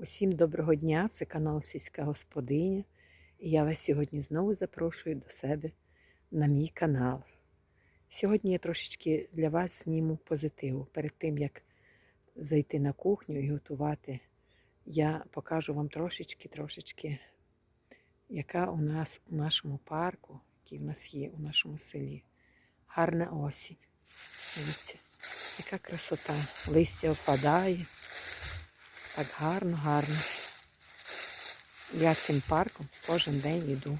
Усім доброго дня! Це канал Сільська Господиня. І я вас сьогодні знову запрошую до себе на мій канал. Сьогодні я трошечки для вас зніму позитиву. Перед тим, як зайти на кухню і готувати, я покажу вам трошечки-трошечки, яка у нас у нашому парку, який в нас є у нашому селі. Гарна осінь. Дивіться, яка красота. Листя опадає. Так гарно, гарно. Я цим парком кожен день йду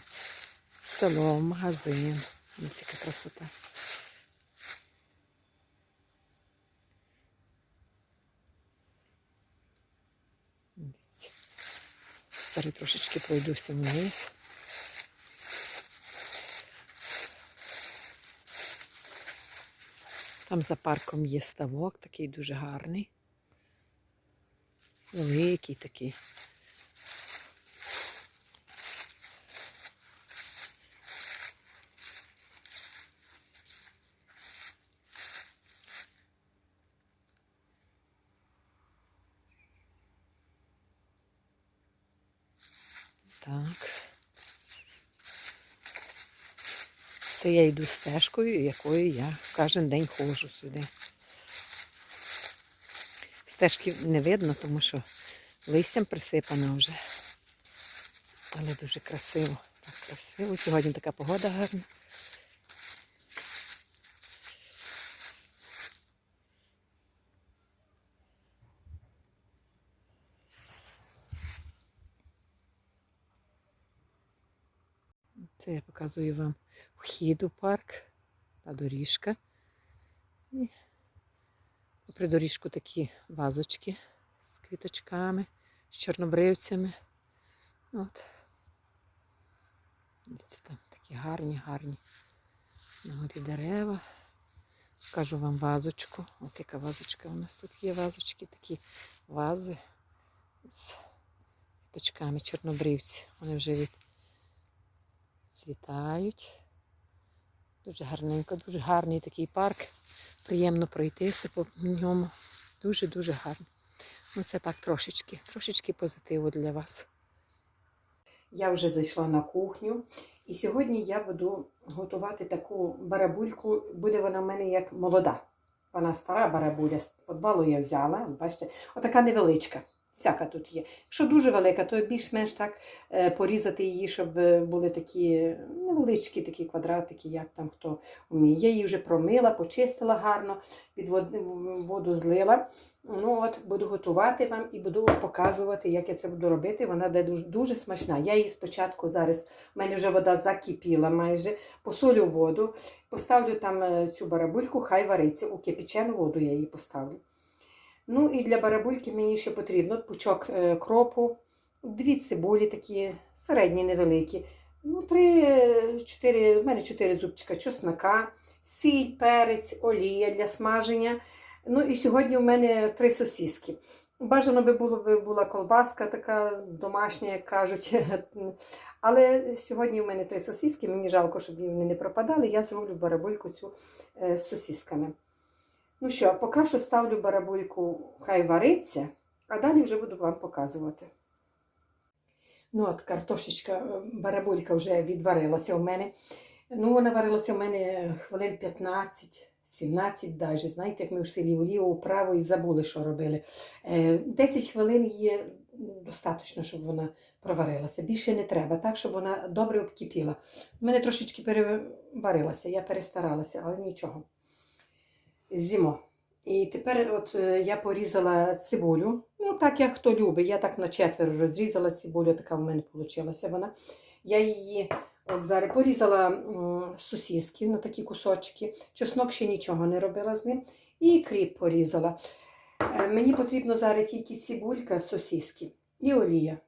в село, в магазин. Ось яка красота. Зараз трошечки пройдуся вниз. Там за парком є ставок, такий дуже гарний. Великий такий. Так. Це я йду стежкою, якою я кожен день ходжу сюди. Стежки не видно, тому що листям присипано вже. Але дуже красиво. Так красиво. Сьогодні така погода гарна. Це я показую вам вхід у парк, та доріжка. І при доріжку такі вазочки з квіточками, з чорнобривцями. От. Дивіться, там такі гарні, гарні. На горі дерева. Покажу вам вазочку. От яка вазочка у нас тут є вазочки, такі вази з квіточками чорнобривці. Вони вже від цвітають. Дуже гарненько, дуже гарний такий парк. Приємно пройтися по ньому. Дуже-дуже гарно. Ну, це так трошечки, трошечки позитиву для вас. Я вже зайшла на кухню, і сьогодні я буду готувати таку барабульку. Буде вона в мене як молода. Вона стара барабуля, подбалу я взяла. Бачите, отака невеличка. Всяка тут є. Якщо дуже велика, то більш-менш так е, порізати її, щоб е, були такі невеличкі такі квадратики, як там хто вміє. Я її вже промила, почистила гарно, під воду злила. Ну от, Буду готувати вам і буду показувати, як я це буду робити. Вона буде дуже, дуже смачна. Я її спочатку зараз, в мене вже вода закипіла майже, посолю воду, поставлю там е, цю барабульку, хай вариться. У кипячену воду я її поставлю. Ну і для барабульки мені ще потрібно пучок е, кропу, дві цибулі такі середні, невеликі. Ну, три, чотири, в мене чотири зубчика чеснока, сіль, перець, олія для смаження. Ну і сьогодні в мене три сосиски. Бажано би було би була колбаска така домашня, як кажуть. Але сьогодні в мене три сосиски, мені жалко, щоб вони не пропадали. Я зроблю барабульку цю е, з сосисками. Ну що, поки що ставлю барабульку, хай вариться, а далі вже буду вам показувати. Ну, от картошечка, е, барабулька вже відварилася у мене. Ну, вона варилася у мене хвилин 15, 17 даже. Знаєте, як ми в селі вліво, вправо і забули, що робили. Е, 10 хвилин є достатньо, щоб вона проварилася. Більше не треба, так, щоб вона добре обкипіла. У мене трошечки переварилася, я перестаралася, але нічого. Зімо. І тепер от е, я порізала цибулю. Ну, так як хто любить. Я так на четверо розрізала цибулю, така в мене вийшла вона. Я її от зараз порізала м, сосиски на такі кусочки. Чеснок ще нічого не робила з ним. І кріп порізала. Е, Мені потрібно зараз тільки цибулька, сосиски і олія.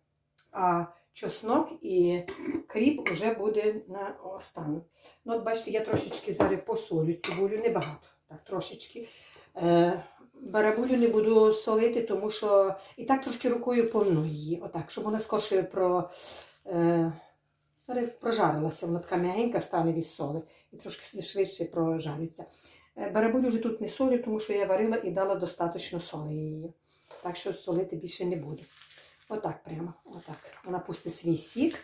А чеснок і кріп вже буде на останок. Ну, от бачите, я трошечки зараз посолю цибулю, небагато, так, трошечки. Е, барабулю не буду солити, тому що і так трошки рукою помну її, отак, щоб вона скорше про, е, прожарилася, вона така м'ягенька стане від соли і трошки швидше прожариться. Е, Барабулю вже тут не солю, тому що я варила і дала достатньо соли її. Так що солити більше не буду. Отак прямо. Отак. Вона пустить свій сік.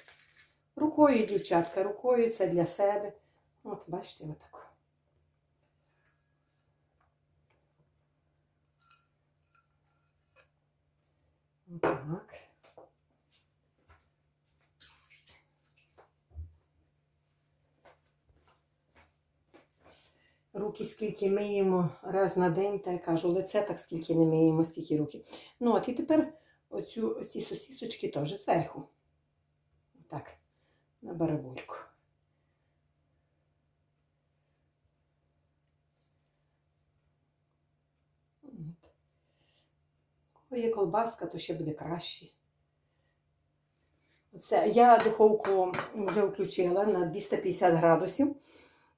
Рукою, дівчатка, рукою це для себе. От, бачите, отако. Отак. Руки скільки миємо раз на день, та я кажу, лице так скільки не миємо, скільки руки. Ну от і тепер оцю, оці сосісочки теж зверху. Так, на барабульку. Коли є колбаска, то ще буде краще. Оце, я духовку вже включила на 250 градусів.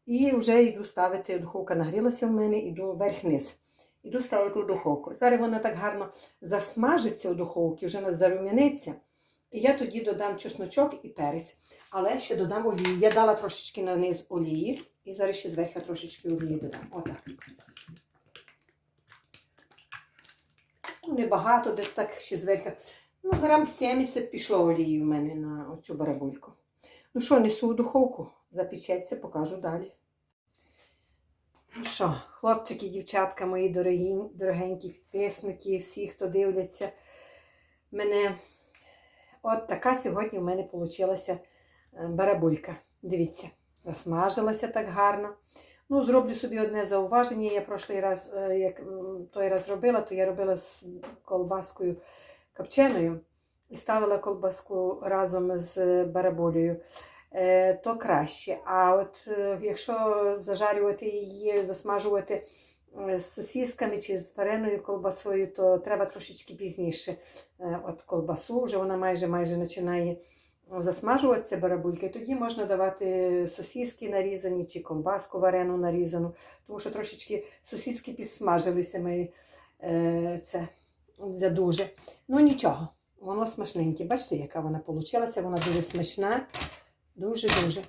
І вже йду ставити, духовка нагрілася в мене, іду вверх-низ. Іду ставити у духовку. Зараз вона так гарно засмажиться у духовці, вже вона зарум'яниться. І я тоді додам чесночок і перець. Але ще додам олії. Я дала трошечки на низ олії. І зараз ще зверху трошечки олії додам. Отак. Ну, небагато, десь так ще зверху. Ну, грам 70 пішло олії в мене на оцю барабульку. Ну що, несу у духовку, запечеться, покажу далі. Ну що, хлопчики, дівчатка, мої дорогі, дорогенькі підписники, всі, хто дивляться мене. От така сьогодні в мене вийшла барабулька. Дивіться, засмажилася так гарно. Ну, зроблю собі одне зауваження. Я прошлий раз, е, як той раз робила, то я робила з колбаскою копченою і ставила колбаску разом з бараболею, е, то краще. А от е, якщо зажарювати її, засмажувати е, з сосісками чи з вареною колбасою, то треба трошечки пізніше. Е, От колбасу вже вона майже майже починає засмажуватися барабулька, і тоді можна давати сосіски нарізані чи колбаску варену нарізану, тому що трошечки сосіски підсмажилися ми е, це задуже. Ну нічого, воно смачненьке. Бачите, яка вона вийшла? Вона дуже смачна, дуже-дуже.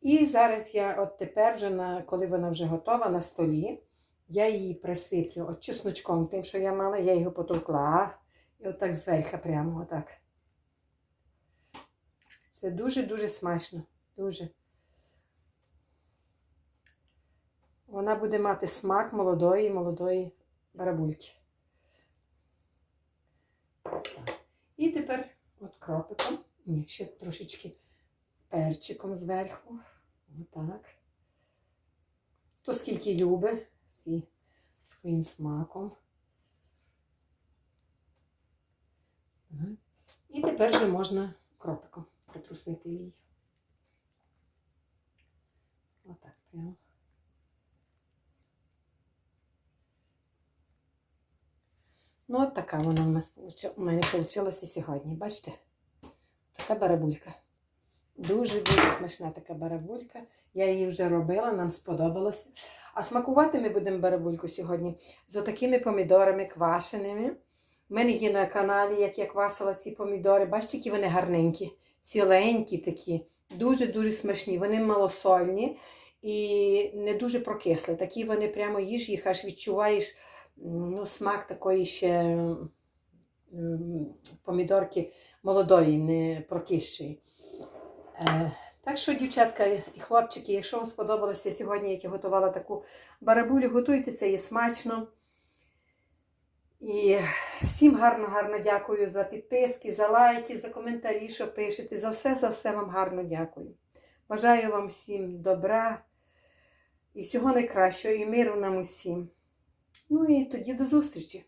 І зараз я от тепер, вже на, коли вона вже готова на столі, я її присиплю от чесночком, тим, що я мала, я його потовкла. І отак зверху прямо отак. Це дуже-дуже смачно. Дуже. Вона буде мати смак молодої, молодої барабульки. І тепер от кропиком, ні, ще трошечки перчиком зверху. Отак. То скільки любить, всі своїм смаком. І тепер вже можна кропиком притрусити її. Отак прямо. Ну, от така вона в нас у мене вийшла сьогодні. Бачите? Така барабулька. Дуже-дуже смачна така барабулька. Я її вже робила, нам сподобалося. А смакувати ми будемо барабульку сьогодні з отакими помідорами квашеними. У мене є на каналі, як я квасила ці помідори. Бачите, які вони гарненькі, ціленькі такі, дуже-дуже смачні. Вони малосольні і не дуже прокисли. Такі вони прямо їж їх, аж відчуваєш ну, смак такої ще помідорки молодої, не прокисшої. Е, так що, дівчатка і хлопчики, якщо вам сподобалося сьогодні, як я готувала таку барабулю, готуйте це і смачно. І всім гарно-гарно дякую за підписки, за лайки, за коментарі, що пишете. За все, за все вам гарно дякую. Бажаю вам всім добра і всього найкращого, і миру нам усім. Ну і тоді до зустрічі!